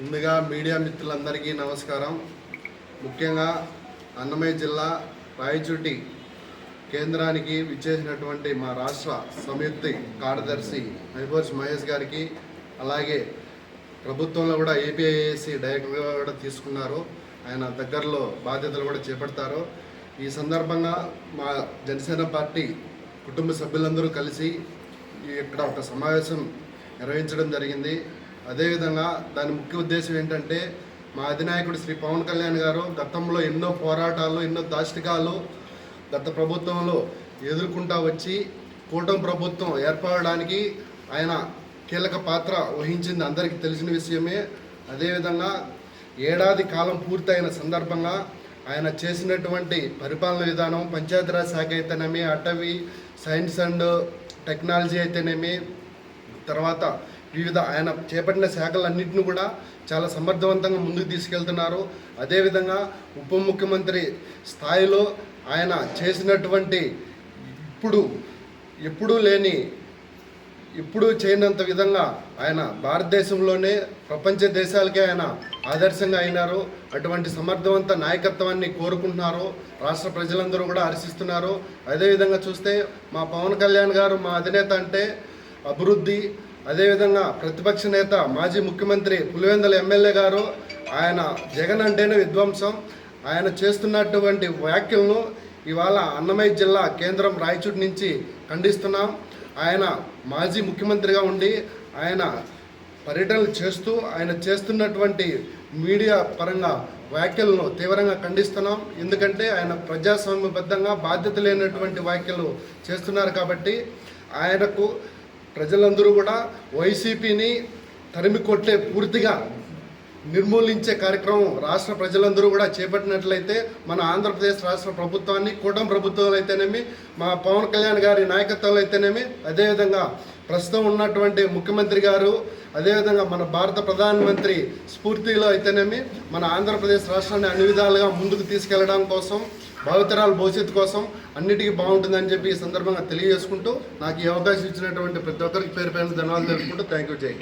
ముందుగా మీడియా మిత్రులందరికీ నమస్కారం. ముఖ్యంగా అన్నమయ్య జిల్లా రాయచుటి కేంద్రానికి విచ్చేసినటువంటి మా రాష్ట్ర సంయుక్త కార్యదర్శి మైబోర్స్ మహేష్ గారికి అలాగే ప్రభుత్వంలో కూడా ఏపీఐఏసి డైరెక్టర్గా కూడా తీసుకున్నారు. ఆయన దగ్గరలో బాధ్యతలు కూడా చేపడతారు. ఈ సందర్భంగా మా జనసేన పార్టీ కుటుంబ సభ్యులందరూ కలిసి ఇక్కడ ఒక సమావేశం నిర్వహించడం జరిగింది. అదేవిధంగా దాని ముఖ్య ఉద్దేశం ఏంటంటే మా అధినాయకుడు శ్రీ పవన్ కళ్యాణ్ గారు గతంలో ఎన్నో పోరాటాలు ఎన్నో దాష్టికాలు గత ప్రభుత్వంలో ఎదుర్కొంటా వచ్చి కూటమి ప్రభుత్వం ఏర్పడడానికి ఆయన కీలక పాత్ర వహించింది అందరికీ తెలిసిన విషయమే. అదేవిధంగా ఏడాది కాలం పూర్తయిన సందర్భంగా ఆయన చేసినటువంటి పరిపాలన విధానం పంచాయతీరాజ్ శాఖ అయితేనేమి అటవీ సైన్స్ అండ్ టెక్నాలజీ అయితేనేమి తర్వాత వివిధ ఆయన చేపట్టిన శాఖలన్నింటినీ కూడా చాలా సమర్థవంతంగా ముందుకు తీసుకెళ్తున్నారు. అదేవిధంగా ఉప ముఖ్యమంత్రి స్థాయిలో ఆయన చేసినటువంటి ఇప్పుడు ఎప్పుడూ లేని ఇప్పుడు చేయనంత విధంగా ఆయన భారతదేశంలోనే ప్రపంచ దేశాలకే ఆయన ఆదర్శంగా అయినారు. అటువంటి సమర్థవంత నాయకత్వాన్ని కోరుకుంటున్నారు. రాష్ట్ర ప్రజలందరూ కూడా హర్షిస్తున్నారు. అదేవిధంగా చూస్తే మా పవన్ కళ్యాణ్ గారు మా అధినేత అంటే అభివృద్ధి అదేవిధంగా ప్రతిపక్ష నేత మాజీ ముఖ్యమంత్రి పులివెందుల ఎమ్మెల్యే గారు ఆయన జగన్ అంటేనే విధ్వంసం. ఆయన చేస్తున్నటువంటి వ్యాఖ్యలను ఇవాళ అన్నమయ్య జిల్లా కేంద్రం రాయచూటి నుంచి ఖండిస్తున్నాం. ఆయన మాజీ ముఖ్యమంత్రిగా ఉండి ఆయన పర్యటనలు చేస్తూ ఆయన చేస్తున్నటువంటి మీడియా పరంగా వ్యాఖ్యలను తీవ్రంగా ఖండిస్తున్నాం. ఎందుకంటే ఆయన ప్రజాస్వామ్యబద్ధంగా బాధ్యత లేనటువంటి వ్యాఖ్యలు చేస్తున్నారు కాబట్టి ఆయనకు ప్రజలందరూ కూడా వైసీపీని తరిమి కొట్టే పూర్తిగా నిర్మూలించే కార్యక్రమం రాష్ట్ర ప్రజలందరూ కూడా చేపట్టినట్లయితే మన ఆంధ్రప్రదేశ్ రాష్ట్ర ప్రభుత్వాన్ని కూటమి ప్రభుత్వం అయితేనేమి మా పవన్ కళ్యాణ్ గారి నాయకత్వంలో అయితేనేమి అదేవిధంగా ప్రస్తుతం ఉన్నటువంటి ముఖ్యమంత్రి గారు అదేవిధంగా మన భారత ప్రధానమంత్రి స్ఫూర్తిలో అయితేనేమి మన ఆంధ్రప్రదేశ్ రాష్ట్రాన్ని అన్ని విధాలుగా ముందుకు తీసుకెళ్ళడం కోసం భావితరాల భవిష్యత్తు కోసం అన్నిటికీ బాగుంటుందని చెప్పి ఈ సందర్భంగా తెలియజేసుకుంటూ నాకు ఈ అవకాశం ఇచ్చినటువంటి ప్రతి ఒక్కరికి పేరు పైన ధన్యవాదాలు తెలుపుకుంటూ థ్యాంక్ యూ జై